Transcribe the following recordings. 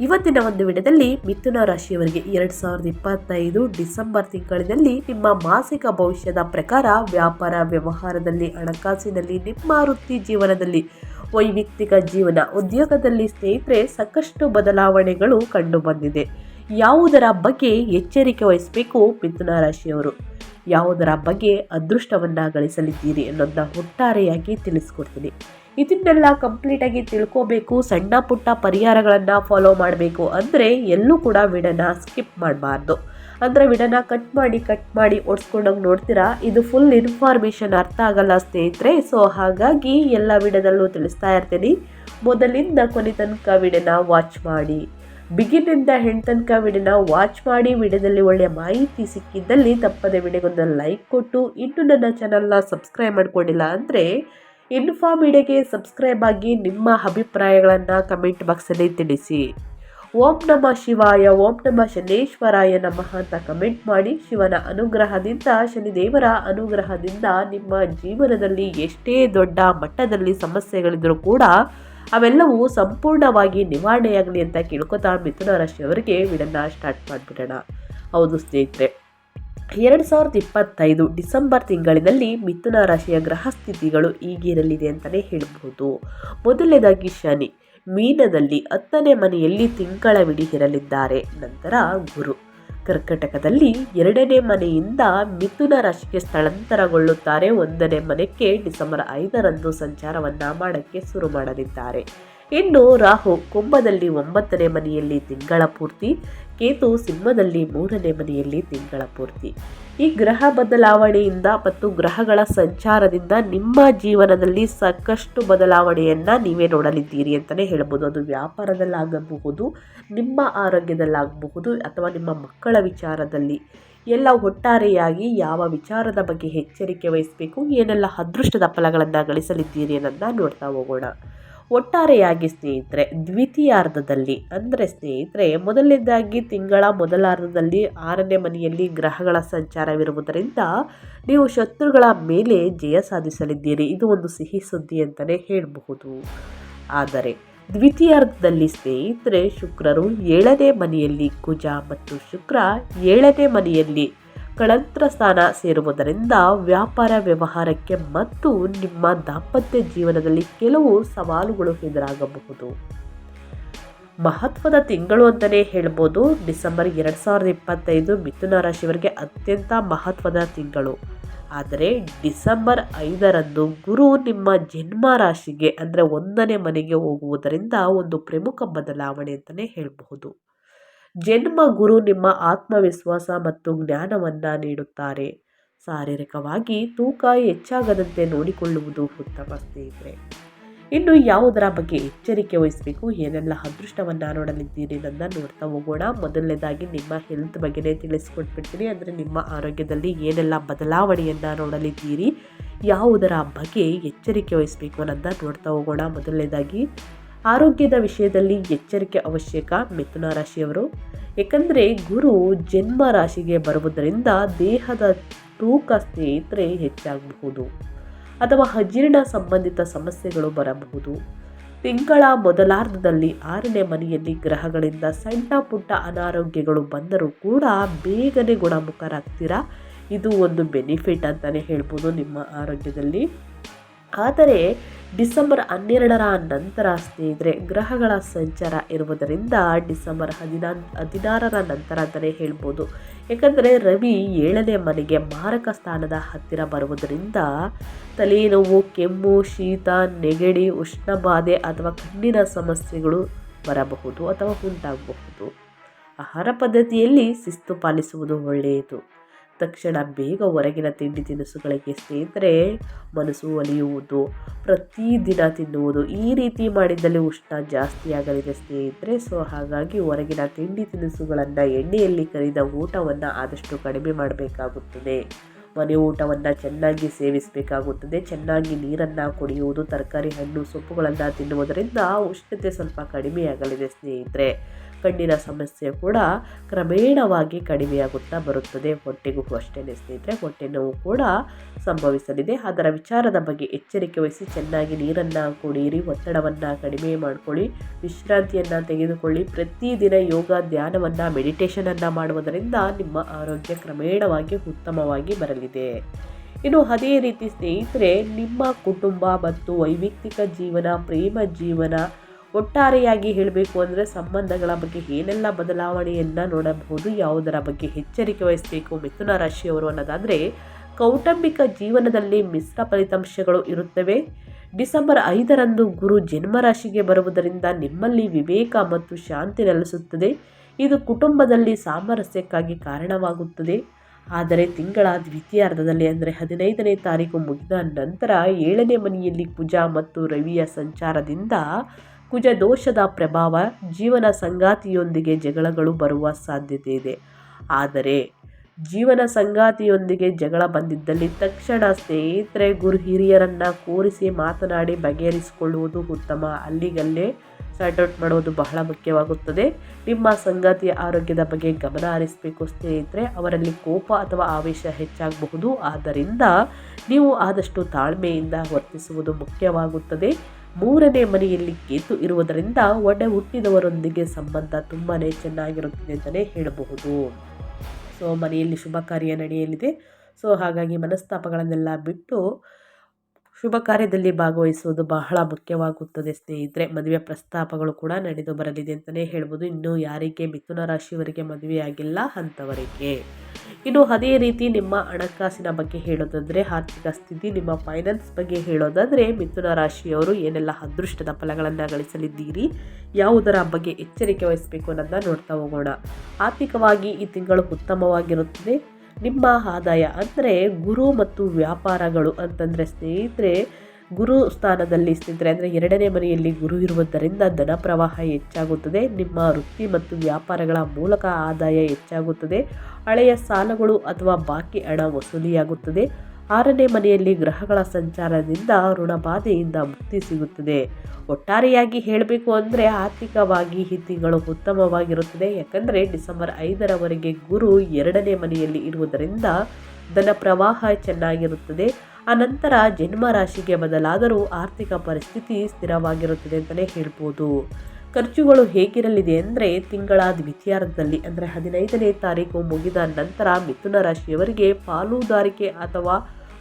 ಇವತ್ತಿನ ಒಂದು ವಿಡಿಯೋದಲ್ಲಿ ಮಿಥುನ ರಾಶಿಯವರಿಗೆ ಎರಡು ಸಾವಿರದ ಇಪ್ಪತ್ತೈದು ಡಿಸೆಂಬರ್ ತಿಂಗಳಿನಲ್ಲಿ ನಿಮ್ಮ ಮಾಸಿಕ ಭವಿಷ್ಯದ ಪ್ರಕಾರ ವ್ಯಾಪಾರ ವ್ಯವಹಾರದಲ್ಲಿ, ಹಣಕಾಸಿನಲ್ಲಿ, ನಿಮ್ಮ ವೃತ್ತಿ ಜೀವನದಲ್ಲಿ, ವೈಯಕ್ತಿಕ ಜೀವನ, ಉದ್ಯೋಗದಲ್ಲಿ ಸ್ನೇಹಿತರೆ ಸಾಕಷ್ಟು ಬದಲಾವಣೆಗಳು ಕಂಡು ಬಂದಿದೆ ಯಾವುದರ ಬಗ್ಗೆ ಎಚ್ಚರಿಕೆ ವಹಿಸಬೇಕು ಮಿಥುನ ರಾಶಿಯವರು? ಯಾವುದರ ಬಗ್ಗೆ ಅದೃಷ್ಟವನ್ನು ಗಳಿಸಲಿದ್ದೀರಿ ಅನ್ನೋದನ್ನ ಒಟ್ಟಾರೆಯಾಗಿ ತಿಳಿಸ್ಕೊಡ್ತೀನಿ. ಇದನ್ನೆಲ್ಲ ಕಂಪ್ಲೀಟಾಗಿ ತಿಳ್ಕೋಬೇಕು, ಸಣ್ಣ ಪುಟ್ಟ ಪರಿಹಾರಗಳನ್ನು ಫಾಲೋ ಮಾಡಬೇಕು ಅಂದರೆ ಎಲ್ಲೂ ಕೂಡ ವಿಡನ ಸ್ಕಿಪ್ ಮಾಡಬಾರ್ದು. ಅಂದರೆ ವಿಡನ ಕಟ್ ಮಾಡಿ ಕಟ್ ಮಾಡಿ ಓಡಿಸ್ಕೊಂಡೋಗಿ ನೋಡ್ತೀರಾ? ಇದು ಫುಲ್ ಇನ್ಫಾರ್ಮೇಷನ್ ಅರ್ಥ ಆಗಲ್ಲ ಸ್ನೇಹಿತರೆ. ಸೊ ಹಾಗಾಗಿ ಎಲ್ಲ ವಿಡದಲ್ಲೂ ತಿಳಿಸ್ತಾ ಇರ್ತೀನಿ. ಮೊದಲಿಂದ ಕೊನೆ ತನಕ ವಿಡನ ವಾಚ್ ಮಾಡಿ. ಬಿಗಿನಿಂದ ಹೆಣ್ ತನಕ ವಿಡಿಯೋನ ವಾಚ್ ಮಾಡಿ. ವಿಡಿಯೋದಲ್ಲಿ ಒಳ್ಳೆಯ ಮಾಹಿತಿ ಸಿಕ್ಕಿದ್ದಲ್ಲಿ ತಪ್ಪದೆ ವಿಡಿಯೋಗೊಂದು ಲೈಕ್ ಕೊಟ್ಟು, ಇನ್ನು ನನ್ನ ಚಾನಲ್ನ ಸಬ್ಸ್ಕ್ರೈಬ್ ಮಾಡ್ಕೊಂಡಿಲ್ಲ ಅಂದರೆ ಇನ್ಫಾ ಮೀಡಿಯಾಗೆ ಸಬ್ಸ್ಕ್ರೈಬ್ ಆಗಿ ನಿಮ್ಮ ಅಭಿಪ್ರಾಯಗಳನ್ನು ಕಮೆಂಟ್ ಬಾಕ್ಸಲ್ಲಿ ತಿಳಿಸಿ. ಓಂ ನಮ ಶಿವಾಯ, ಓಂ ನಮ ಶನೇಶ್ವರಾಯ ನಮಃ ಅಂತ ಕಮೆಂಟ್ ಮಾಡಿ ಶಿವನ ಅನುಗ್ರಹದಿಂದ, ಶನಿದೇವರ ಅನುಗ್ರಹದಿಂದ ನಿಮ್ಮ ಜೀವನದಲ್ಲಿ ಎಷ್ಟೇ ದೊಡ್ಡ ಮಟ್ಟದಲ್ಲಿ ಸಮಸ್ಯೆಗಳಿದ್ರೂ ಕೂಡ ಅವೆಲ್ಲವೂ ಸಂಪೂರ್ಣವಾಗಿ ನಿವಾರಣೆಯಾಗಲಿ ಅಂತ ಕೇಳ್ಕೊತಾ ಮಿಥುನ ರಾಶಿಯವರಿಗೆ ವಿಡನ್ನ ಸ್ಟಾರ್ಟ್ ಮಾಡಿಬಿಡೋಣ. ಹೌದು ಸ್ನೇಹಿತರೆ ಎರಡು ಸಾವಿರದ ಇಪ್ಪತ್ತೈದು ಡಿಸೆಂಬರ್ ತಿಂಗಳಿನಲ್ಲಿ ಮಿಥುನ ರಾಶಿಯ ಗ್ರಹ ಸ್ಥಿತಿಗಳು ಈಗಿರಲಿದೆ ಅಂತಲೇ ಹೇಳ್ಬೋದು. ಮೊದಲನೇದಾಗಿ ಶನಿ. ಮೀನದಲ್ಲಿ ಹತ್ತನೇ ಮನೆಯಲ್ಲಿ ತಿಂಗಳವಿಡೀ ಇರಲಿದ್ದಾರೆ. ನಂತರ ಗುರು. ಕರ್ಕಟಕದಲ್ಲಿ ಎರಡನೇ ಮನೆಯಿಂದ ಮಿಥುನ ರಾಶಿಗೆ ಸ್ಥಳಾಂತರಗೊಳ್ಳುತ್ತಾರೆ. ಒಂದನೇ ಮನೆಗೆ ಡಿಸೆಂಬರ್ ಐದರಂದು ಸಂಚಾರವನ್ನು ಮಾಡೋಕ್ಕೆ ಶುರು ಮಾಡಲಿದ್ದಾರೆ. ಇನ್ನು ರಾಹು ಕುಂಭದಲ್ಲಿ ಒಂಬತ್ತನೇ ಮನೆಯಲ್ಲಿ ತಿಂಗಳ ಪೂರ್ತಿ, ಕೇತು ಸಿಂಹದಲ್ಲಿ ಮೂರನೇ ಮನೆಯಲ್ಲಿ ತಿಂಗಳ ಪೂರ್ತಿ. ಈ ಗ್ರಹ ಬದಲಾವಣೆಯಿಂದ ಮತ್ತು ಗ್ರಹಗಳ ಸಂಚಾರದಿಂದ ನಿಮ್ಮ ಜೀವನದಲ್ಲಿ ಸಾಕಷ್ಟು ಬದಲಾವಣೆಯನ್ನು ನೀವೇ ನೋಡಲಿದ್ದೀರಿ ಅಂತಲೇ ಹೇಳ್ಬೋದು. ಅದು ವ್ಯಾಪಾರದಲ್ಲಾಗಬಹುದು, ನಿಮ್ಮ ಆರೋಗ್ಯದಲ್ಲಾಗಬಹುದು ಅಥವಾ ನಿಮ್ಮ ಮಕ್ಕಳ ವಿಚಾರದಲ್ಲಿ. ಎಲ್ಲ ಒಟ್ಟಾರೆಯಾಗಿ ಯಾವ ವಿಚಾರದ ಬಗ್ಗೆ ಎಚ್ಚರಿಕೆ ವಹಿಸಬೇಕು, ಏನೆಲ್ಲ ಅದೃಷ್ಟದ ಫಲಗಳನ್ನು ಗಳಿಸಲಿದ್ದೀರಿ ಅನ್ನೋದನ್ನ ನೋಡ್ತಾ ಹೋಗೋಣ. ಒಟ್ಟಾರೆಯಾಗಿ ಸ್ನೇಹಿತರೆ, ದ್ವಿತೀಯಾರ್ಧದಲ್ಲಿ, ಅಂದರೆ ಸ್ನೇಹಿತರೆ, ಮೊದಲನೇದಾಗಿ ತಿಂಗಳ ಮೊದಲಾರ್ಧದಲ್ಲಿ ಆರನೇ ಮನೆಯಲ್ಲಿ ಗ್ರಹಗಳ ಸಂಚಾರವಿರುವುದರಿಂದ ನೀವು ಶತ್ರುಗಳ ಮೇಲೆ ಜಯ ಸಾಧಿಸಲಿದ್ದೀರಿ. ಇದು ಒಂದು ಸಿಹಿ ಸುದ್ದಿ ಅಂತಲೇ ಹೇಳಬಹುದು. ಆದರೆ, ದ್ವಿತೀಯಾರ್ಧದಲ್ಲಿ ಸ್ನೇಹಿತರೆ, ಶುಕ್ರರು ಏಳನೇ ಮನೆಯಲ್ಲಿ ಕುಜ ಮತ್ತು ಶುಕ್ರ ಏಳನೇ ಮನೆಯಲ್ಲಿ ಕಳಂತ್ರ ಸ್ಥಾನ ಸೇರುವುದರಿಂದ ವ್ಯಾಪಾರ ವ್ಯವಹಾರಕ್ಕೆ ಮತ್ತು ನಿಮ್ಮ ದಾಂಪತ್ಯ ಜೀವನದಲ್ಲಿ ಕೆಲವು ಸವಾಲುಗಳು ಎದುರಾಗಬಹುದು. ಮಹತ್ವದ ತಿಂಗಳು ಅಂತಲೇ ಹೇಳ್ಬೋದು. ಡಿಸೆಂಬರ್ ಎರಡು ಸಾವಿರದ ಇಪ್ಪತ್ತೈದು ಮಿಥುನ ರಾಶಿಯವರಿಗೆ ಅತ್ಯಂತ ಮಹತ್ವದ ತಿಂಗಳು. ಆದರೆ ಡಿಸೆಂಬರ್ ಐದರಂದು ಗುರು ನಿಮ್ಮ ಜನ್ಮ ರಾಶಿಗೆ ಅಂದರೆ ಒಂದನೇ ಮನೆಗೆ ಹೋಗುವುದರಿಂದ ಒಂದು ಪ್ರಮುಖ ಬದಲಾವಣೆ ಅಂತಲೇ ಹೇಳಬಹುದು. ಜನ್ಮ ಗುರು ನಿಮ್ಮ ಆತ್ಮವಿಶ್ವಾಸ ಮತ್ತು ಜ್ಞಾನವನ್ನು ನೀಡುತ್ತಾರೆ. ಶಾರೀರಿಕವಾಗಿ ತೂಕ ಹೆಚ್ಚಾಗದಂತೆ ನೋಡಿಕೊಳ್ಳುವುದು ಉತ್ತಮ ಸ್ನೇಹಿತರೆ. ಇನ್ನು ಯಾವುದರ ಬಗ್ಗೆ ಎಚ್ಚರಿಕೆ ವಹಿಸಬೇಕು, ಏನೆಲ್ಲ ಅದೃಷ್ಟವನ್ನು ನೋಡಲಿದ್ದೀರಿ ನನ್ನ ನೋಡ್ತಾ ಹೋಗೋಣ. ಮೊದಲನೇದಾಗಿ ನಿಮ್ಮ ಹೆಲ್ತ್ ಬಗ್ಗೆನೇ ತಿಳಿಸ್ಕೊಟ್ಬಿಡ್ತೀನಿ. ಅಂದರೆ ನಿಮ್ಮ ಆರೋಗ್ಯದಲ್ಲಿ ಏನೆಲ್ಲ ಬದಲಾವಣೆಯನ್ನು ನೋಡಲಿದ್ದೀರಿ, ಯಾವುದರ ಬಗ್ಗೆ ಎಚ್ಚರಿಕೆ ವಹಿಸಬೇಕು ಅನ್ನೋದನ್ನ ನೋಡ್ತಾ ಹೋಗೋಣ. ಮೊದಲನೇದಾಗಿ ಆರೋಗ್ಯದ ವಿಷಯದಲ್ಲಿ ಎಚ್ಚರಿಕೆ ಅವಶ್ಯಕ ಮಿಥುನ ರಾಶಿಯವರು. ಏಕೆಂದರೆ ಗುರು ಜನ್ಮ ರಾಶಿಗೆ ಬರುವುದರಿಂದ ದೇಹದ ತೂಕ ಸ್ನೇಹಿತರೆ ಹೆಚ್ಚಾಗಬಹುದು. ಅಥವಾ ಅಜೀರ್ಣ ಸಂಬಂಧಿತ ಸಮಸ್ಯೆಗಳು ಬರಬಹುದು. ತಿಂಗಳ ಮೊದಲಾರ್ಧದಲ್ಲಿ ಆರನೇ ಮನೆಯಲ್ಲಿ ಗ್ರಹಗಳಿಂದ ಸಣ್ಣ ಪುಟ್ಟ ಅನಾರೋಗ್ಯಗಳು ಬಂದರೂ ಕೂಡ ಬೇಗನೆ ಗುಣಮುಖರಾಗ್ತೀರಾ? ಇದು ಒಂದು ಬೆನಿಫಿಟ್ ಅಂತಲೇ ಹೇಳ್ಬೋದು ನಿಮ್ಮ ಆರೋಗ್ಯದಲ್ಲಿ. ಆದರೆ ಡಿಸೆಂಬರ್ ಹನ್ನೆರಡರ ನಂತರ ಸ್ನೇಹಿತರೆ, ಗ್ರಹಗಳ ಸಂಚಾರ ಇರುವುದರಿಂದ ಡಿಸೆಂಬರ್ ಹದಿನಾ, ಹದಿನಾರರ ನಂತರ ಅಂತಲೇ ಹೇಳ್ಬೋದು. ಯಾಕಂದರೆ ರವಿ ಏಳನೇ ಮನೆಗೆ ಮಾರಕ ಸ್ಥಾನದ ಹತ್ತಿರ ಬರುವುದರಿಂದ ತಲೆನೋವು, ಕೆಮ್ಮು, ಶೀತ, ನೆಗಡಿ, ಉಷ್ಣಬಾಧೆ ಅಥವಾ ಕಣ್ಣಿನ ಸಮಸ್ಯೆಗಳು ಬರಬಹುದು ಅಥವಾ ಉಂಟಾಗಬಹುದು. ಆಹಾರ ಪದ್ಧತಿಯಲ್ಲಿ ಶಿಸ್ತು ಪಾಲಿಸುವುದು ಒಳ್ಳೆಯದು. ತಕ್ಷಣ ಬೇಗ ಹೊರಗಿನ ತಿಂಡಿ ತಿನಿಸುಗಳಿಗೆ ಸೇರಿದರೆ ಮನಸ್ಸು ಒಲಿಯುವುದು ಪ್ರತಿದಿನ ತಿನ್ನುವುದು ಈ ರೀತಿ ಮಾಡಿದಲ್ಲಿ ಉಷ್ಣ ಜಾಸ್ತಿ ಆಗಲಿದೆ ಸ್ನೇಹಿತರೆ. ಸೊ ಹಾಗಾಗಿ ಹೊರಗಿನ ತಿಂಡಿ ತಿನಿಸುಗಳನ್ನು ಎಣ್ಣೆಯಲ್ಲಿ ಕರಿದ ಊಟವನ್ನು ಆದಷ್ಟು ಕಡಿಮೆ ಮಾಡಬೇಕಾಗುತ್ತದೆ. ಮನೆ ಊಟವನ್ನು ಚೆನ್ನಾಗಿ ಸೇವಿಸಬೇಕಾಗುತ್ತದೆ. ಚೆನ್ನಾಗಿ ನೀರನ್ನು ಕುಡಿಯುವುದು, ತರಕಾರಿ ಹಣ್ಣು ಸೊಪ್ಪುಗಳನ್ನು ತಿನ್ನುವುದರಿಂದ ಉಷ್ಣತೆ ಸ್ವಲ್ಪ ಕಡಿಮೆಯಾಗಲಿದೆ ಸ್ನೇಹಿತರೆ. ಕಣ್ಣಿನ ಸಮಸ್ಯೆ ಕೂಡ ಕ್ರಮೇಣವಾಗಿ ಕಡಿಮೆಯಾಗುತ್ತಾ ಬರುತ್ತದೆ. ಹೊಟ್ಟೆಗೂ ಅಷ್ಟೇ ಸ್ನೇಹಿತರೆ, ಹೊಟ್ಟೆ ನೋವು ಕೂಡ ಸಂಭವಿಸಲಿದೆ. ಅದರ ವಿಚಾರದ ಬಗ್ಗೆ ಎಚ್ಚರಿಕೆ ವಹಿಸಿ ಚೆನ್ನಾಗಿ ನೀರನ್ನು ಕುಡಿಯಿರಿ, ಒತ್ತಡವನ್ನು ಕಡಿಮೆ ಮಾಡಿಕೊಳ್ಳಿ, ವಿಶ್ರಾಂತಿಯನ್ನು ತೆಗೆದುಕೊಳ್ಳಿ. ಪ್ರತಿದಿನ ಯೋಗ, ಧ್ಯಾನವನ್ನು ಮೆಡಿಟೇಷನನ್ನು ಮಾಡುವುದರಿಂದ ನಿಮ್ಮ ಆರೋಗ್ಯ ಕ್ರಮೇಣವಾಗಿ ಉತ್ತಮವಾಗಿ ಬರಲಿದೆ. ಇನ್ನು ಅದೇ ರೀತಿ ಸ್ನೇಹಿತರೆ, ನಿಮ್ಮ ಕುಟುಂಬ ಮತ್ತು ವೈಯಕ್ತಿಕ ಜೀವನ, ಪ್ರೇಮ ಜೀವನ ಒಟ್ಟಾರೆಯಾಗಿ ಹೇಳಬೇಕು ಅಂದರೆ ಸಂಬಂಧಗಳ ಬಗ್ಗೆ ಏನೆಲ್ಲ ಬದಲಾವಣೆಯನ್ನು ನೋಡಬಹುದು, ಯಾವುದರ ಬಗ್ಗೆ ಎಚ್ಚರಿಕೆ ವಹಿಸಬೇಕು, ಮಿಥುನ ರಾಶಿಯವರು ಅನ್ನೋದಾದರೆ ಕೌಟುಂಬಿಕ ಜೀವನದಲ್ಲಿ ಮಿಶ್ರ ಫಲಿತಾಂಶಗಳು ಇರುತ್ತವೆ. ಡಿಸೆಂಬರ್ ಐದರಂದು ಗುರು ಜನ್ಮರಾಶಿಗೆ ಬರುವುದರಿಂದ ನಿಮ್ಮಲ್ಲಿ ವಿವೇಕ ಮತ್ತು ಶಾಂತಿ ನೆಲೆಸುತ್ತದೆ. ಇದು ಕುಟುಂಬದಲ್ಲಿ ಸಾಮರಸ್ಯಕ್ಕಾಗಿ ಕಾರಣವಾಗುತ್ತದೆ. ಆದರೆ ತಿಂಗಳ ದ್ವಿತೀಯಾರ್ಧದಲ್ಲಿ ಅಂದರೆ ಹದಿನೈದನೇ ತಾರೀಕು ಮುಗಿದ ನಂತರ ಏಳನೇ ಮನೆಯಲ್ಲಿ ಕುಜ ಮತ್ತು ರವಿಯ ಸಂಚಾರದಿಂದ ಕುಜ ದೋಷದ ಪ್ರಭಾವ ಜೀವನ ಸಂಗಾತಿಯೊಂದಿಗೆ ಜಗಳಗಳು ಬರುವ ಸಾಧ್ಯತೆ ಇದೆ ಆದರೆ ಜೀವನ ಸಂಗಾತಿಯೊಂದಿಗೆ ಜಗಳ ಬಂದಿದ್ದಲ್ಲಿ ತಕ್ಷಣ ಸ್ನೇಹಿತರೆ, ಗುರು ಹಿರಿಯರನ್ನು ಕೂರಿಸಿ ಮಾತನಾಡಿ ಬಗೆಹರಿಸಿಕೊಳ್ಳುವುದು ಉತ್ತಮ. ಅಲ್ಲಿಗಲ್ಲೇ ಸಾರ್ಟ್ ಔಟ್ ಮಾಡುವುದು ಬಹಳ ಮುಖ್ಯವಾಗುತ್ತದೆ. ನಿಮ್ಮ ಸಂಗಾತಿಯ ಆರೋಗ್ಯದ ಬಗ್ಗೆ ಗಮನ ಹರಿಸಬೇಕು ಸ್ನೇಹಿತರೆ. ಅವರಲ್ಲಿ ಕೋಪ ಅಥವಾ ಆವೇಶ ಹೆಚ್ಚಾಗಬಹುದು. ಆದ್ದರಿಂದ ನೀವು ಆದಷ್ಟು ತಾಳ್ಮೆಯಿಂದ ವರ್ತಿಸುವುದು ಮುಖ್ಯವಾಗುತ್ತದೆ. ಮೂರನೇ ಮನೆಯಲ್ಲಿ ಕೇತು ಇರುವುದರಿಂದ ಒಡೆ ಹುಟ್ಟಿದವರೊಂದಿಗೆ ಸಂಬಂಧ ತುಂಬಾ ಚೆನ್ನಾಗಿರುತ್ತದೆ ಅಂತಲೇ ಹೇಳಬಹುದು. ಸೊ, ಮನೆಯಲ್ಲಿ ಶುಭ ಕಾರ್ಯ ನಡೆಯಲಿದೆ. ಸೊ, ಹಾಗಾಗಿ ಮನಸ್ತಾಪಗಳನ್ನೆಲ್ಲ ಬಿಟ್ಟು ಶುಭ ಕಾರ್ಯದಲ್ಲಿ ಭಾಗವಹಿಸುವುದು ಬಹಳ ಮುಖ್ಯವಾಗುತ್ತದೆ ಸ್ನೇಹಿತರೆ. ಮದುವೆ ಪ್ರಸ್ತಾಪಗಳು ಕೂಡ ನಡೆದು ಬರಲಿದೆ ಅಂತಲೇ ಹೇಳ್ಬೋದು ಇನ್ನೂ ಯಾರಿಗೆ ಮಿಥುನ ರಾಶಿಯವರಿಗೆ ಮದುವೆಯಾಗಿಲ್ಲ ಅಂಥವರಿಗೆ. ಇನ್ನು ಅದೇ ರೀತಿ ನಿಮ್ಮ ಹಣಕಾಸಿನ ಬಗ್ಗೆ ಹೇಳೋದಂದರೆ ಆರ್ಥಿಕ ಸ್ಥಿತಿ, ನಿಮ್ಮ ಫೈನಾನ್ಸ್ ಬಗ್ಗೆ ಹೇಳೋದಾದರೆ ಮಿಥುನ ರಾಶಿಯವರು ಏನೆಲ್ಲ ಅದೃಷ್ಟದ ಫಲಗಳನ್ನು ಗಳಿಸಲಿದ್ದೀರಿ, ಯಾವುದರ ಬಗ್ಗೆ ಎಚ್ಚರಿಕೆ ವಹಿಸಬೇಕು ಅನ್ನೋದನ್ನ ನೋಡ್ತಾ ಹೋಗೋಣ. ಆರ್ಥಿಕವಾಗಿ ಈ ತಿಂಗಳು ಉತ್ತಮವಾಗಿರುತ್ತದೆ. ನಿಮ್ಮ ಆದಾಯ ಅಂದರೆ ಗುರು ಮತ್ತು ವ್ಯಾಪಾರಗಳು ಅಂತಂದರೆ ಸ್ನೇಹಿತರೆ ಗುರು ಸ್ಥಾನದಲ್ಲಿ ಸ್ನೇಹಿತರೆ ಅಂದರೆ ಎರಡನೇ ಮನೆಯಲ್ಲಿ ಗುರು ಇರುವುದರಿಂದ ಧನ ಪ್ರವಾಹ ಹೆಚ್ಚಾಗುತ್ತದೆ. ನಿಮ್ಮ ವೃತ್ತಿ ಮತ್ತು ವ್ಯಾಪಾರಗಳ ಮೂಲಕ ಆದಾಯ ಹೆಚ್ಚಾಗುತ್ತದೆ. ಹಳೆಯ ಸಾಲಗಳು ಅಥವಾ ಬಾಕಿ ಹಣ ವಸೂಲಿಯಾಗುತ್ತದೆ. ಆರನೇ ಮನೆಯಲ್ಲಿ ಗ್ರಹಗಳ ಸಂಚಾರದಿಂದ ಋಣಬಾಧೆಯಿಂದ ಮುಕ್ತಿ ಸಿಗುತ್ತದೆ. ಒಟ್ಟಾರೆಯಾಗಿ ಹೇಳಬೇಕು ಅಂದರೆ ಆರ್ಥಿಕವಾಗಿ ಈ ಉತ್ತಮವಾಗಿರುತ್ತದೆ. ಯಾಕಂದರೆ ಡಿಸೆಂಬರ್ ಐದರವರೆಗೆ ಗುರು ಎರಡನೇ ಮನೆಯಲ್ಲಿ ಇರುವುದರಿಂದ ಧನ ಪ್ರವಾಹ ಚೆನ್ನಾಗಿರುತ್ತದೆ. ಅನಂತರ ಜನ್ಮ ರಾಶಿಗೆ ಬದಲಾದರೂ ಆರ್ಥಿಕ ಪರಿಸ್ಥಿತಿ ಸ್ಥಿರವಾಗಿರುತ್ತದೆ ಅಂತಲೇ ಹೇಳ್ಬೋದು. ಖರ್ಚುಗಳು ಹೇಗಿರಲಿದೆ ಅಂದರೆ ತಿಂಗಳ ದ್ವಿತೀಯಾರ್ಧದಲ್ಲಿ ಅಂದರೆ ಹದಿನೈದನೇ ತಾರೀಕು ಮುಗಿದ ನಂತರ ಮಿಥುನ ರಾಶಿಯವರಿಗೆ ಪಾಲುದಾರಿಕೆ ಅಥವಾ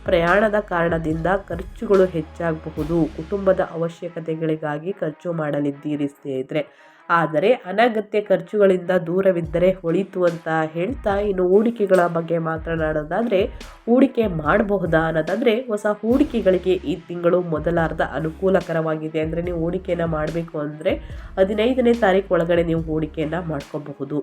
ಪ್ರಯಾಣದ ಕಾರಣದಿಂದ ಖರ್ಚುಗಳು ಹೆಚ್ಚಾಗಬಹುದು. ಕುಟುಂಬದ ಅವಶ್ಯಕತೆಗಳಿಗಾಗಿ ಖರ್ಚು ಮಾಡಲಿದ್ದೀರಿ ಸ್ನೇಹಿತರೆ. ಆದರೆ ಅನಗತ್ಯ ಖರ್ಚುಗಳಿಂದ ದೂರವಿದ್ದರೆ ಒಳಿತು ಅಂತ ಹೇಳ್ತಾ ಇನ್ನು ಹೂಡಿಕೆಗಳ ಬಗ್ಗೆ ಮಾತನಾಡೋದಾದರೆ ಹೂಡಿಕೆ ಮಾಡಬಹುದಾ ಅನ್ನೋದಾದರೆ ಹೊಸ ಹೂಡಿಕೆಗಳಿಗೆ ಈ ತಿಂಗಳು ಮೊದಲಾರ್ಧ ಅನುಕೂಲಕರವಾಗಿದೆ ಅಂದರೆ ನೀವು ಹೂಡಿಕೆಯನ್ನು ಮಾಡಬೇಕು ಅಂದರೆ ಹದಿನೈದನೇ ತಾರೀಕು ಒಳಗಡೆ ನೀವು ಹೂಡಿಕೆಯನ್ನು ಮಾಡ್ಕೋಬಹುದು.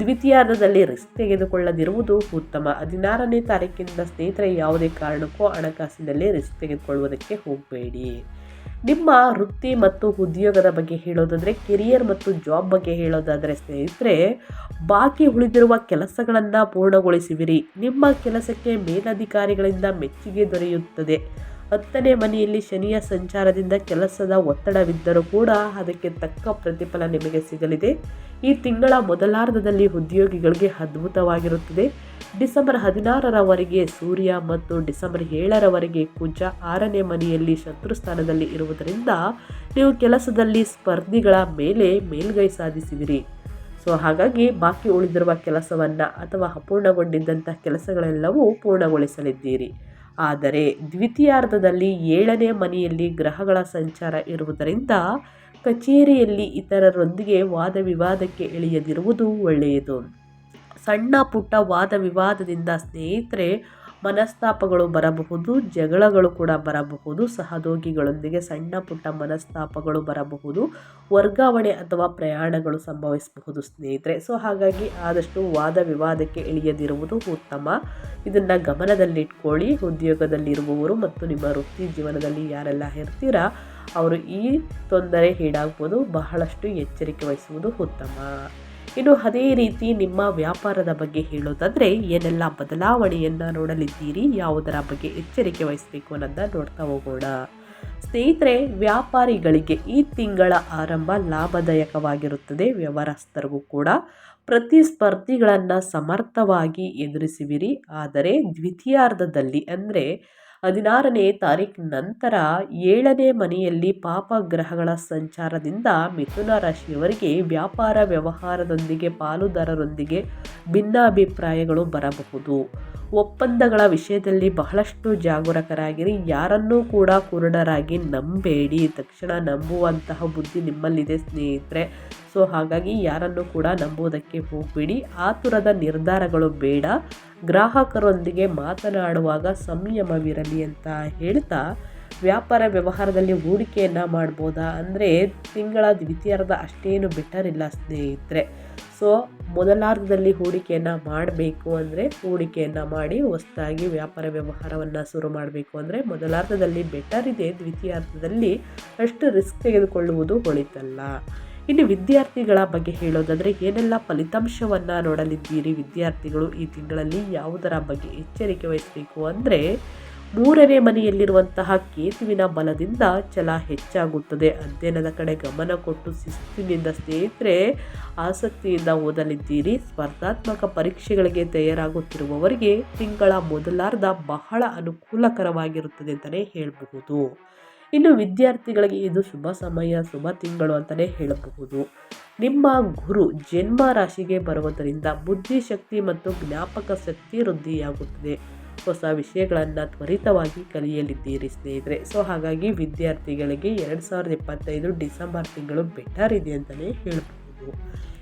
ದ್ವಿತೀಯಾರ್ಧದಲ್ಲಿ ರಿಸ್ಕ್ ತೆಗೆದುಕೊಳ್ಳದಿರುವುದು ಉತ್ತಮ. ಹದಿನಾರನೇ ತಾರೀಕಿನಿಂದ ಸ್ನೇಹಿತರೆ ಯಾವುದೇ ಕಾರಣಕ್ಕೂ ಹಣಕಾಸಿನಲ್ಲಿ ರಿಸ್ಕ್ ತೆಗೆದುಕೊಳ್ಳುವುದಕ್ಕೆ ಹೋಗಬೇಡಿ. ನಿಮ್ಮ ವೃತ್ತಿ ಮತ್ತು ಉದ್ಯೋಗದ ಬಗ್ಗೆ ಹೇಳೋದಾದರೆ, ಕೆರಿಯರ್ ಮತ್ತು ಜಾಬ್ ಬಗ್ಗೆ ಹೇಳೋದಾದರೆ ಸ್ನೇಹಿತರೆ, ಬಾಕಿ ಉಳಿದಿರುವ ಕೆಲಸಗಳನ್ನು ಪೂರ್ಣಗೊಳಿಸುವಿರಿ. ನಿಮ್ಮ ಕೆಲಸಕ್ಕೆ ಮೇಲಧಿಕಾರಿಗಳಿಂದ ಮೆಚ್ಚುಗೆ ದೊರೆಯುತ್ತದೆ. ಹತ್ತನೇ ಮನೆಯಲ್ಲಿ ಶನಿಯ ಸಂಚಾರದಿಂದ ಕೆಲಸದ ಒತ್ತಡವಿದ್ದರೂ ಕೂಡ ಅದಕ್ಕೆ ತಕ್ಕ ಪ್ರತಿಫಲ ನಿಮಗೆ ಸಿಗಲಿದೆ. ಈ ತಿಂಗಳ ಮೊದಲಾರ್ಧದಲ್ಲಿ ಉದ್ಯೋಗಿಗಳಿಗೆ ಅದ್ಭುತವಾಗಿರುತ್ತದೆ. ಡಿಸೆಂಬರ್ ಹದಿನಾರರವರೆಗೆ ಸೂರ್ಯ ಮತ್ತು ಡಿಸೆಂಬರ್ ಏಳರವರೆಗೆ ಕುಜ ಆರನೇ ಮನೆಯಲ್ಲಿ ಶತ್ರುಸ್ಥಾನದಲ್ಲಿ ಇರುವುದರಿಂದ ನೀವು ಕೆಲಸದಲ್ಲಿ ಸ್ಪರ್ಧಿಗಳ ಮೇಲೆ ಮೇಲ್ಗೈ ಸಾಧಿಸಿದಿರಿ. ಸೊ, ಹಾಗಾಗಿ ಬಾಕಿ ಉಳಿದಿರುವ ಕೆಲಸವನ್ನು ಅಥವಾ ಅಪೂರ್ಣಗೊಂಡಿದ್ದಂಥ ಕೆಲಸಗಳೆಲ್ಲವೂ ಪೂರ್ಣಗೊಳಿಸಲಿದ್ದೀರಿ. ಆದರೆ ದ್ವಿತೀಯಾರ್ಧದಲ್ಲಿ ಏಳನೇ ಮನೆಯಲ್ಲಿ ಗ್ರಹಗಳ ಸಂಚಾರ ಇರುವುದರಿಂದ ಕಚೇರಿಯಲ್ಲಿ ಇತರರೊಂದಿಗೆ ವಾದ ವಿವಾದಕ್ಕೆ ಇಳಿಯದಿರುವುದು ಒಳ್ಳೆಯದು. ಸಣ್ಣ ಪುಟ್ಟ ವಾದ ವಿವಾದದಿಂದ ಸ್ನೇಹಿತರೆ ಮನಸ್ತಾಪಗಳು ಬರಬಹುದು, ಜಗಳಗಳು ಕೂಡ ಬರಬಹುದು ಸಹೋದ್ಯೋಗಿಗಳೊಂದಿಗೆ ಸಣ್ಣ ಪುಟ್ಟ ಮನಸ್ತಾಪಗಳು ಬರಬಹುದು, ವರ್ಗಾವಣೆ ಅಥವಾ ಪ್ರಯಾಣಗಳು ಸಂಭವಿಸಬಹುದು ಸ್ನೇಹಿತರೆ. ಸೊ ಹಾಗಾಗಿ ಆದಷ್ಟು ವಾದ ವಿವಾದಕ್ಕೆ ಇಳಿಯದಿರುವುದು ಉತ್ತಮ. ಇದನ್ನು ಗಮನದಲ್ಲಿಟ್ಕೊಳ್ಳಿ. ಉದ್ಯೋಗದಲ್ಲಿರುವವರು ಮತ್ತು ನಿಮ್ಮ ವೃತ್ತಿ ಜೀವನದಲ್ಲಿ ಯಾರೆಲ್ಲ ಇರ್ತೀರಾ, ಅವರು ಈ ತೊಂದರೆ ಈಡಾಗ್ಬೋದು, ಬಹಳಷ್ಟು ಎಚ್ಚರಿಕೆ ವಹಿಸುವುದು ಉತ್ತಮ. ಇನ್ನು ಅದೇ ರೀತಿ ನಿಮ್ಮ ವ್ಯಾಪಾರದ ಬಗ್ಗೆ ಹೇಳೋದಾದರೆ ಏನೆಲ್ಲ ಬದಲಾವಣೆಯನ್ನು ನೋಡಲಿದ್ದೀರಿ, ಯಾವುದರ ಬಗ್ಗೆ ಎಚ್ಚರಿಕೆ ವಹಿಸಬೇಕು ಅನ್ನೋದನ್ನ ನೋಡ್ತಾ ಹೋಗೋಣ. ಸ್ನೇಹಿತರೆ, ವ್ಯಾಪಾರಿಗಳಿಗೆ ಈ ತಿಂಗಳ ಆರಂಭ ಲಾಭದಾಯಕವಾಗಿರುತ್ತದೆ. ವ್ಯವಹಾರಸ್ಥರಿಗೂ ಕೂಡ ಪ್ರತಿಸ್ಪರ್ಧಿಗಳನ್ನು ಸಮರ್ಥವಾಗಿ ಎದುರಿಸುವಿರಿ. ಆದರೆ ದ್ವಿತೀಯಾರ್ಧದಲ್ಲಿ ಅಂದರೆ ಹದಿನಾರನೇ ತಾರೀಕು ನಂತರ ಏಳನೇ ಮನೆಯಲ್ಲಿ ಪಾಪ ಗ್ರಹಗಳ ಸಂಚಾರದಿಂದ ಮಿಥುನ ರಾಶಿಯವರಿಗೆ ವ್ಯಾಪಾರ ವ್ಯವಹಾರದೊಂದಿಗೆ ಪಾಲುದಾರರೊಂದಿಗೆ ಭಿನ್ನಾಭಿಪ್ರಾಯಗಳು ಬರಬಹುದು. ಒಪ್ಪಂದಗಳ ವಿಷಯದಲ್ಲಿ ಬಹಳಷ್ಟು ಜಾಗರೂಕರಾಗಿರಿ. ಯಾರನ್ನೂ ಕೂಡ ಕುರುಡರಾಗಿ ನಂಬೇಡಿ. ತಕ್ಷಣ ನಂಬುವಂತಹ ಬುದ್ಧಿ ನಿಮ್ಮಲ್ಲಿದೆ ಸ್ನೇಹಿತರೆ. ಸೊ ಹಾಗಾಗಿ ಯಾರನ್ನು ಕೂಡ ನಂಬೋದಕ್ಕೆ ಹೋಗಬೇಡಿ. ಆತುರದ ನಿರ್ಧಾರಗಳು ಬೇಡ. ಗ್ರಾಹಕರೊಂದಿಗೆ ಮಾತನಾಡುವಾಗ ಸಂಯಮವಿರಲಿ ಅಂತ ಹೇಳ್ತಾ ವ್ಯಾಪಾರ ವ್ಯವಹಾರದಲ್ಲಿ ಹೂಡಿಕೆಯನ್ನು ಮಾಡ್ಬೋದಾ? ಅಂದರೆ ತಿಂಗಳ ದ್ವಿತೀಯಾರ್ಧ ಅಷ್ಟೇನು ಬೆಟರ್ ಇಲ್ಲ ಸ್ನೇಹಿತರೆ. ಸೊ ಮೊದಲಾರ್ಧದಲ್ಲಿ ಹೂಡಿಕೆಯನ್ನು ಮಾಡಬೇಕು ಅಂದರೆ ಹೂಡಿಕೆಯನ್ನು ಮಾಡಿ ಹೊಸದಾಗಿ ವ್ಯಾಪಾರ ವ್ಯವಹಾರವನ್ನು ಶುರು ಮಾಡಬೇಕು ಅಂದರೆ ಮೊದಲಾರ್ಧದಲ್ಲಿ ಬೆಟರ್ ಇದೆ, ದ್ವಿತೀಯಾರ್ಧದಲ್ಲಿ ಅಷ್ಟು ರಿಸ್ಕ್ ತೆಗೆದುಕೊಳ್ಳುವುದು ಒಳಿತಲ್ಲ ಇನ್ನು ವಿದ್ಯಾರ್ಥಿಗಳ ಬಗ್ಗೆ ಹೇಳೋದಾದರೆ, ಏನೆಲ್ಲ ಫಲಿತಾಂಶವನ್ನು ನೋಡಲಿದ್ದೀರಿ ವಿದ್ಯಾರ್ಥಿಗಳು ಈ ತಿಂಗಳಲ್ಲಿ? ಯಾವುದರ ಬಗ್ಗೆ ಎಚ್ಚರಿಕೆ ವಹಿಸಬೇಕು ಅಂದರೆ, ಮೂರನೇ ಮನೆಯಲ್ಲಿರುವಂತಹ ಕೇತುವಿನ ಬಲದಿಂದ ಛಲ ಹೆಚ್ಚಾಗುತ್ತದೆ. ಅಧ್ಯಯನದ ಕಡೆ ಗಮನ ಕೊಟ್ಟು ಶಿಸ್ತಿನಿಂದ ಸ್ನೇಹಿತರೆ, ಆಸಕ್ತಿಯಿಂದ ಓದಲಿದ್ದೀರಿ. ಸ್ಪರ್ಧಾತ್ಮಕ ಪರೀಕ್ಷೆಗಳಿಗೆ ತಯಾರಾಗುತ್ತಿರುವವರಿಗೆ ತಿಂಗಳ ಮೊದಲಾರ್ಧ ಬಹಳ ಅನುಕೂಲಕರವಾಗಿರುತ್ತದೆ ಅಂತಲೇ ಹೇಳಬಹುದು. ಇನ್ನು ವಿದ್ಯಾರ್ಥಿಗಳಿಗೆ ಇದು ಶುಭ ಸಮಯ, ಶುಭ ತಿಂಗಳು ಅಂತಲೇ ಹೇಳಬಹುದು. ನಿಮ್ಮ ಗುರು ಜನ್ಮ ರಾಶಿಗೆ ಬರುವುದರಿಂದ ಬುದ್ಧಿಶಕ್ತಿ ಮತ್ತು ಜ್ಞಾಪಕ ಶಕ್ತಿ ವೃದ್ಧಿಯಾಗುತ್ತದೆ. ಹೊಸ ವಿಷಯಗಳನ್ನು ತ್ವರಿತವಾಗಿ ಕಲಿಯಲಿದ್ದೀರಿ ಸ್ನೇಹಿತರೆ. ಸೊ, ಹಾಗಾಗಿ ವಿದ್ಯಾರ್ಥಿಗಳಿಗೆ ಎರಡು ಸಾವಿರದ ಇಪ್ಪತ್ತೈದು ಡಿಸೆಂಬರ್ ತಿಂಗಳು ಬೆಟರ್ ಇದೆ ಅಂತಲೇ ಹೇಳಬಹುದು.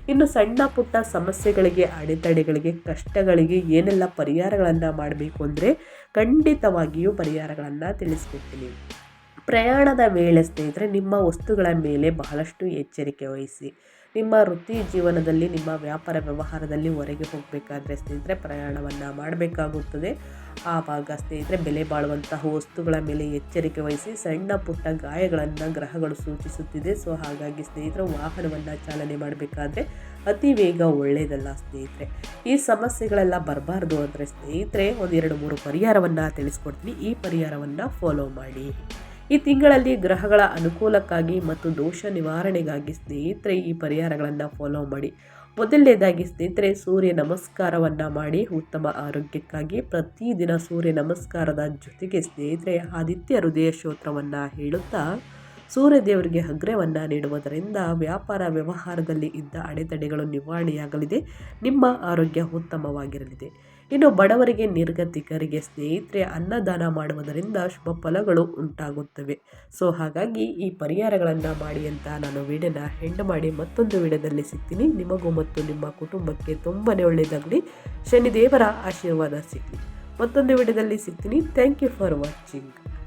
ಇನ್ನು ಸಣ್ಣ ಪುಟ್ಟ ಸಮಸ್ಯೆಗಳಿಗೆ, ಅಡೆತಡೆಗಳಿಗೆ, ಕಷ್ಟಗಳಿಗೆ ಏನೆಲ್ಲ ಪರಿಹಾರಗಳನ್ನು ಮಾಡಬೇಕು ಅಂದರೆ ಖಂಡಿತವಾಗಿಯೂ ಪರಿಹಾರಗಳನ್ನು ತಿಳಿಸ್ಕೊಡ್ತೀನಿ. ಪ್ರಯಾಣದ ವೇಳೆ ಸ್ನೇಹಿತರೆ, ನಿಮ್ಮ ವಸ್ತುಗಳ ಮೇಲೆ ಬಹಳಷ್ಟು ಎಚ್ಚರಿಕೆ ವಹಿಸಿ. ನಿಮ್ಮ ವೃತ್ತಿ ಜೀವನದಲ್ಲಿ, ನಿಮ್ಮ ವ್ಯಾಪಾರ ವ್ಯವಹಾರದಲ್ಲಿ ಹೊರಗೆ ಹೋಗಬೇಕಾದ್ರೆ ಸ್ನೇಹಿತರೆ, ಪ್ರಯಾಣವನ್ನು ಮಾಡಬೇಕಾಗುತ್ತದೆ. ಆವಾಗ ಸ್ನೇಹಿತರೆ, ಬೆಲೆ ಬಾಳುವಂತಹ ವಸ್ತುಗಳ ಮೇಲೆ ಎಚ್ಚರಿಕೆ ವಹಿಸಿ ಸಣ್ಣ ಪುಟ್ಟ ಗಾಯಗಳನ್ನು ಗ್ರಹಗಳು ಸೂಚಿಸುತ್ತಿದೆ. ಸೊ, ಹಾಗಾಗಿ ಸ್ನೇಹಿತರೆ, ವಾಹನವನ್ನು ಚಾಲನೆ ಮಾಡಬೇಕಾದ್ರೆ ಅತಿ ವೇಗ ಒಳ್ಳೆಯದಲ್ಲ ಸ್ನೇಹಿತರೆ. ಈ ಸಮಸ್ಯೆಗಳೆಲ್ಲ ಬರಬಾರ್ದು ಅಂದರೆ ಸ್ನೇಹಿತರೆ, ಒಂದೆರಡು ಮೂರು ಪರಿಹಾರವನ್ನು ತಿಳಿಸ್ಕೊಡ್ತೀನಿ. ಈ ಪರಿಹಾರವನ್ನು ಫಾಲೋ ಮಾಡಿ. ಈ ತಿಂಗಳಲ್ಲಿ ಗ್ರಹಗಳ ಅನುಕೂಲಕ್ಕಾಗಿ ಮತ್ತು ದೋಷ ನಿವಾರಣೆಗಾಗಿ ಸ್ನೇಹಿತರೆ ಈ ಪರಿಹಾರಗಳನ್ನು ಫಾಲೋ ಮಾಡಿ. ಮೊದಲನೇದಾಗಿ ಸ್ನೇಹಿತರೆ ಸೂರ್ಯ ನಮಸ್ಕಾರವನ್ನು ಮಾಡಿ ಉತ್ತಮ ಆರೋಗ್ಯಕ್ಕಾಗಿ ಪ್ರತಿದಿನ ಸೂರ್ಯ ನಮಸ್ಕಾರದ ಜೊತೆಗೆ ಸ್ನೇಹಿತರೆ ಆದಿತ್ಯ ಹೃದಯ ಶ್ರೋತ್ರವನ್ನು ಹೇಳುತ್ತಾ ಸೂರ್ಯದೇವರಿಗೆ ಅಗ್ರವನ್ನು ನೀಡುವುದರಿಂದ ವ್ಯಾಪಾರ ವ್ಯವಹಾರದಲ್ಲಿ ಇದ್ದ ಅಡೆತಡೆಗಳು ನಿವಾರಣೆಯಾಗಲಿದೆ. ನಿಮ್ಮ ಆರೋಗ್ಯ ಉತ್ತಮವಾಗಿರಲಿದೆ. ಇನ್ನು ಬಡವರಿಗೆ ನಿರ್ಗತಿಕರಿಗೆ ಸ್ನೇಹಿತರೆ ಅನ್ನದಾನ ಮಾಡುವುದರಿಂದ ಶುಭ ಫಲಗಳು ಉಂಟಾಗುತ್ತವೆ. ಸೊ, ಹಾಗಾಗಿ ಈ ಪರಿಹಾರಗಳನ್ನು ಮಾಡಿ ಅಂತ ನಾನು ವಿಡಿಯೋನ ಹೆಂಡ್ ಮಾಡಿ ಮತ್ತೊಂದು ವಿಡಿಯೋದಲ್ಲಿ ಸಿಗ್ತೀನಿ. ನಿಮಗೂ ಮತ್ತು ನಿಮ್ಮ ಕುಟುಂಬಕ್ಕೆ ತುಂಬಾ ಒಳ್ಳೆಯದಾಗಲಿ. ಶನಿದೇವರ ಆಶೀರ್ವಾದ ಸಿಗಲಿ. ಮತ್ತೊಂದು ವಿಡಿಯೋದಲ್ಲಿ ಸಿಗ್ತೀನಿ. Thank you for watching